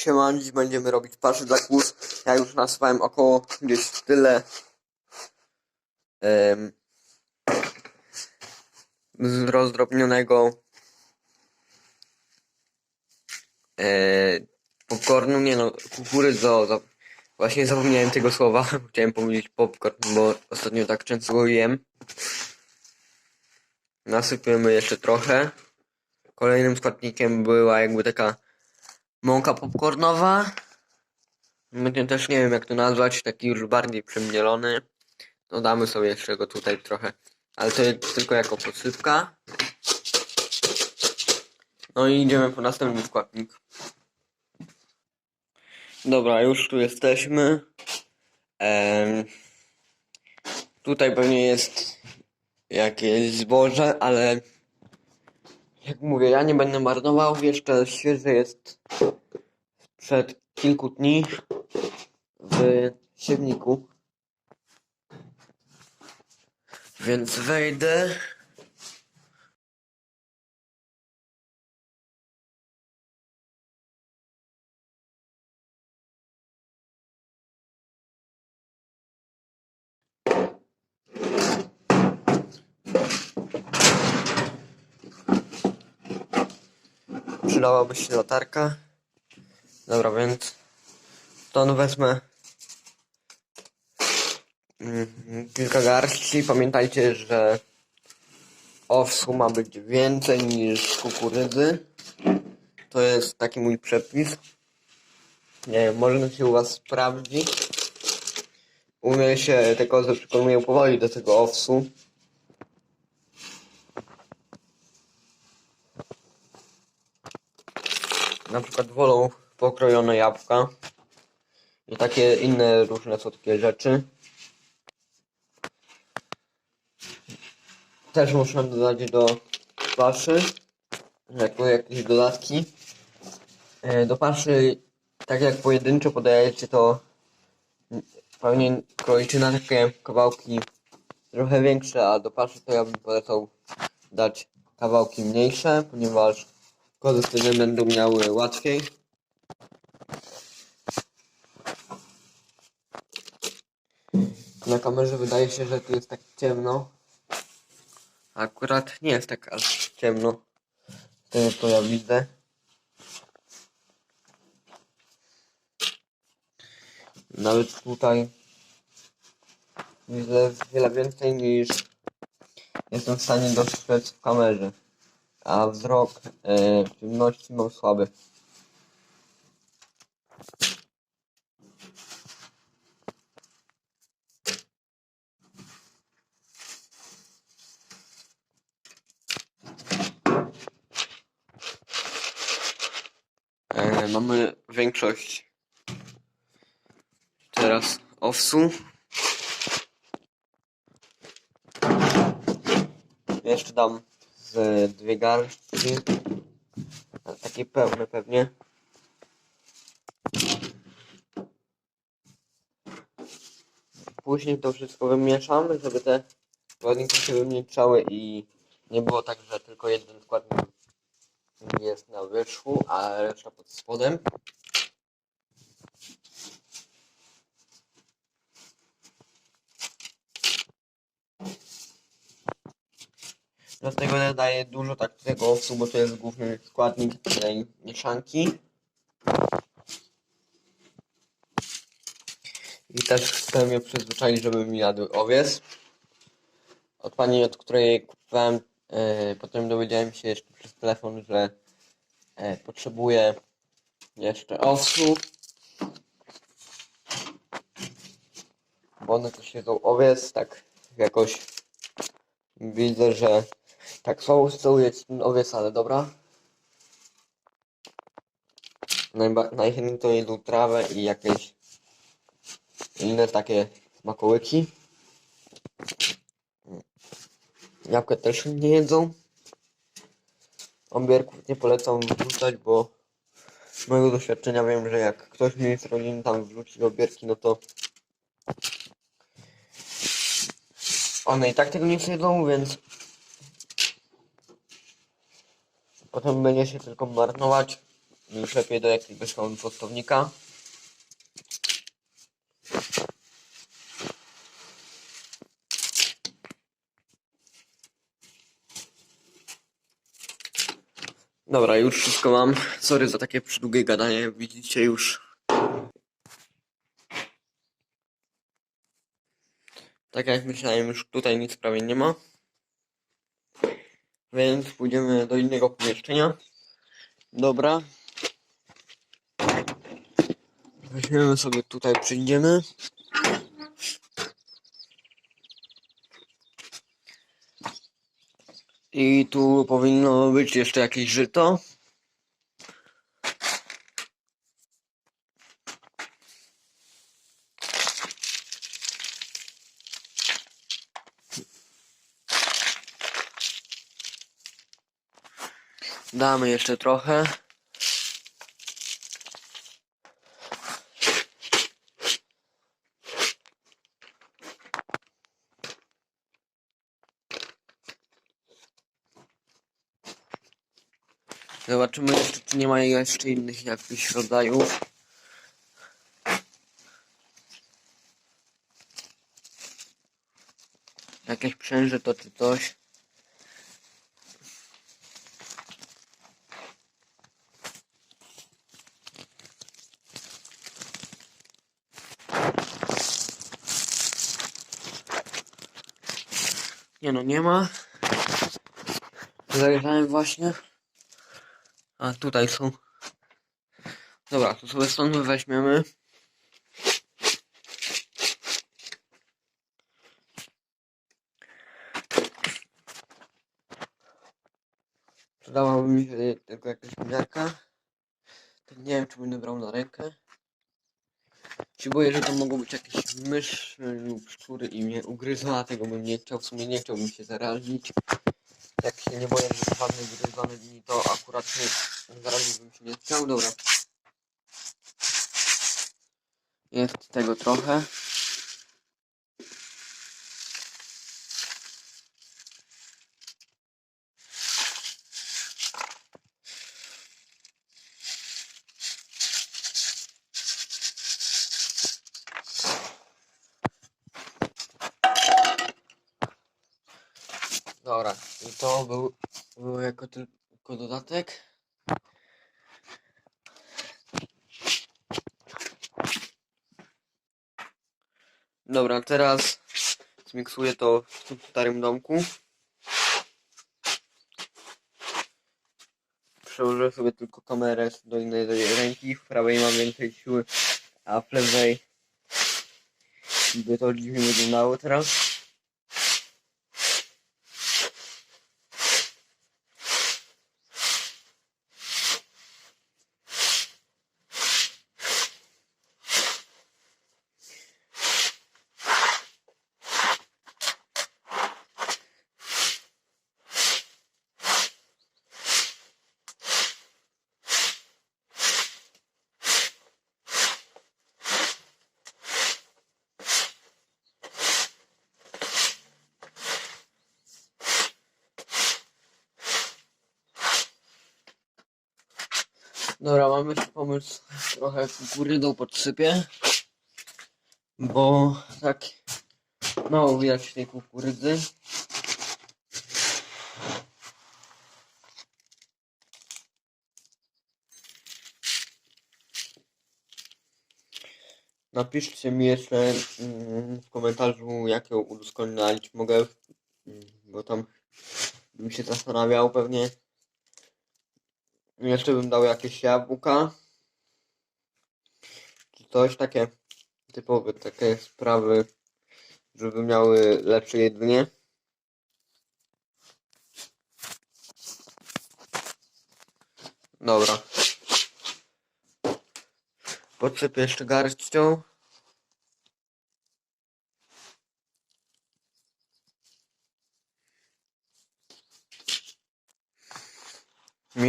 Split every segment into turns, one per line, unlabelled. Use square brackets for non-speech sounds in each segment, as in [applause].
Siema, dziś będziemy robić paszę dla kóz. Ja już nasypałem około gdzieś tyle z rozdrobnionego e, popcornu, nie no, kukurydzo. Za, właśnie zapomniałem tego słowa. [laughs] Chciałem powiedzieć popcorn, bo ostatnio tak często jem. Nasypiemy jeszcze trochę. Kolejnym składnikiem była jakby taka mąka popcornowa. Będzie też nie wiem jak to nazwać, taki już bardziej przemielony. Dodamy sobie jeszcze go tutaj trochę, ale to jest tylko jako podsypka. No i idziemy po następny składnik. Dobra, już tu jesteśmy. Em, tutaj pewnie jest jakieś zboże, ale jak mówię, ja nie będę marnował. Jeszcze świeże jest sprzed kilku dni w siewniku. Więc wejdę. Przydałaby się latarka. Dobra, więc stąd wezmę mm, kilka garści. Pamiętajcie, że owsu ma być więcej niż kukurydzy. To jest taki mój przepis. Nie wiem, może się u was sprawdzi. U mnie się te kozy przekonują powoli do tego owsu. na przykład wolą pokrojone jabłka i takie inne różne słodkie rzeczy. Też można dodać do paszy jako jakieś dodatki. E, Do paszy, tak jak pojedynczo podajecie, to pewnie kroicie na takie kawałki trochę większe, a do paszy to ja bym polecał dać kawałki mniejsze, ponieważ kozy wtedy będą miały łatwiej. Na kamerze wydaje się, że tu jest tak ciemno. Akurat nie jest tak aż ciemno. Tyle to ja widzę. Nawet tutaj widzę wiele więcej niż jestem w stanie dostrzec w kamerze a wzrok e, w ciemności mam słaby. E, mamy większość teraz owsu. Jeszcze dam z dwie garści. Takie pełne pewnie. Później to wszystko wymieszam, żeby te składniki się wymieszały i nie było tak, że tylko jeden składnik jest na wierzchu, a reszta pod spodem. Dlatego dodaję dużo tak tego owsu, bo to jest główny składnik tej mieszanki. I też chcę mnie przyzwyczaić, żeby mi jadły owiec. Od pani, od której kupowałem, potem dowiedziałem się jeszcze przez telefon, że e, potrzebuję jeszcze owsu. Bo one też jedzą owiec, tak jakoś widzę, że tak słabo chcą jeść ten owiec, ale dobra. Najchętniej to jedzą trawę i jakieś inne takie smakołyki. Jabłka też nie jedzą. Obierków nie polecam wrzucać, bo z mojego doświadczenia wiem, że jak ktoś mi z rodziny tam wrzuci obierki, no to one i tak tego nie zjedzą, więc potem będzie się tylko marnować Już lepiej do jakiegoś tam Dobra, już wszystko mam. Sorry za takie przydługie gadanie. Widzicie już. Tak jak myślałem, już tutaj nic prawie nie ma. Więc pójdziemy do innego pomieszczenia. Dobra. Weźmiemy sobie tutaj, przyjdziemy. I tu powinno być jeszcze jakieś żyto. Damy jeszcze trochę. Zobaczymy jeszcze, czy nie ma jeszcze innych jakichś rodzajów. Jakieś przężyto czy coś. Nie no, nie ma. Zajrzałem właśnie. A tutaj są. Dobra, to sobie stąd weźmiemy. Przydałaby mi się tylko jakaś miarka. Nie wiem, czy będę brał na rękę. Się boję, że to mogą być jakieś myszy lub szczury i mnie ugryzą, a tego bym nie chciał. W sumie nie chciałbym się zarazić. Jak się nie boję, że zobaczmy gryzony dni, to akurat nie zarazić bym się nie chciał. Dobra. Jest tego trochę. Dobra, i to był, było jako tylko dodatek. Dobra, teraz zmiksuję to w tym starym domku. Przełożę sobie tylko kamerę do innej ręki. W prawej mam więcej siły, a w lewej by to dziwnie wyglądało teraz. Dobra, mam jeszcze pomysł. Trochę kukurydą podsypię. Bo tak mało widać tej kukurydzy. Napiszcie mi jeszcze mm, w komentarzu, jak ją udoskonalić mogę, mm, bo tam bym się zastanawiał pewnie. Jeszcze bym dał jakieś jabłka. Czy coś takie typowe, takie sprawy, żeby miały lepsze jedzenie. Dobra. Podsypię jeszcze garścią.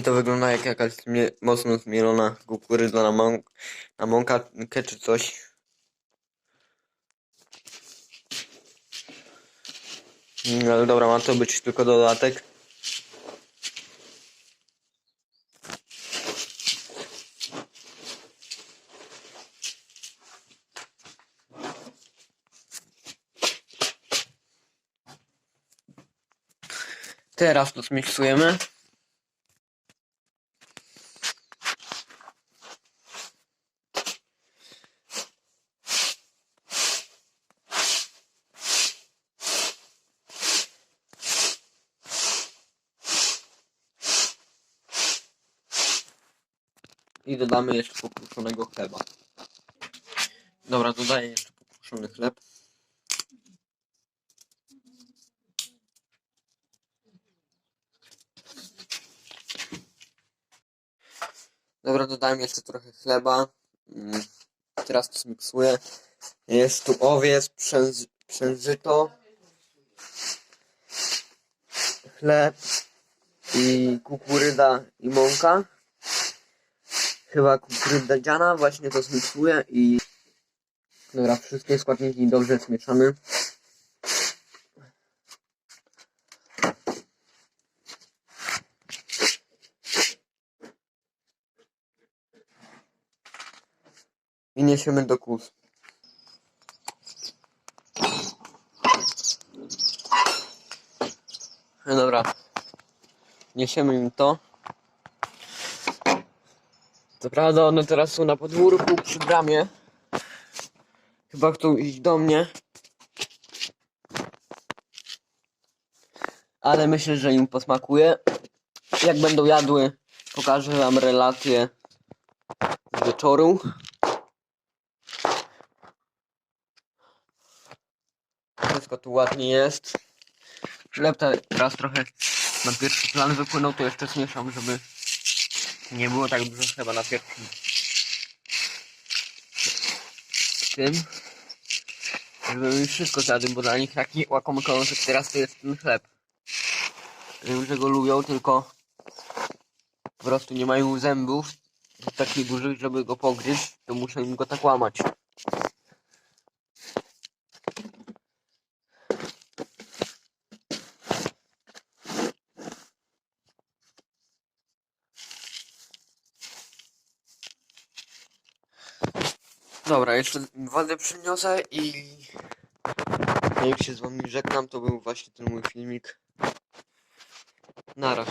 Czasami to wygląda jak jakaś zmie- mocno zmielona kukurydza na, mą na mąkę czy coś. Mm, ale dobra, ma to być tylko dodatek. Teraz to zmiksujemy. I dodamy jeszcze pokruszonego chleba. Dobra, dodaję jeszcze pokruszony chleb. Dobra, dodałem jeszcze trochę chleba. Mm, Teraz to zmiksuję. Jest tu owiec, przędz, przężyto, chleb i kukuryda i mąka. Chyba kukuryda dziana, właśnie to zmiksuję i... Dobra, wszystkie składniki dobrze zmieszamy. I niesiemy do kus. No dobra. Niesiemy im to. Co prawda one teraz są na podwórku przy bramie. Chyba chcą iść do mnie. Ale myślę, że im posmakuje. Jak będą jadły, pokażę wam relacje z wieczoru. Wszystko tu ładnie jest. Te- teraz trochę na pierwszy plan wypłynął, to jeszcze zmieszam, żeby nie było tak dużo chleba na pierwszym tym. Żeby mi wszystko zjadły, bo dla nich taki łakomy kąsek teraz to jest ten chleb. Wiem, że go lubią, tylko po prostu nie mają zębów takich dużych, żeby go pogryźć, to muszę im go tak łamać. Dobra, jeszcze wodę przyniosę i ja już się z wami żegnam. To był właśnie ten mój filmik. Nara.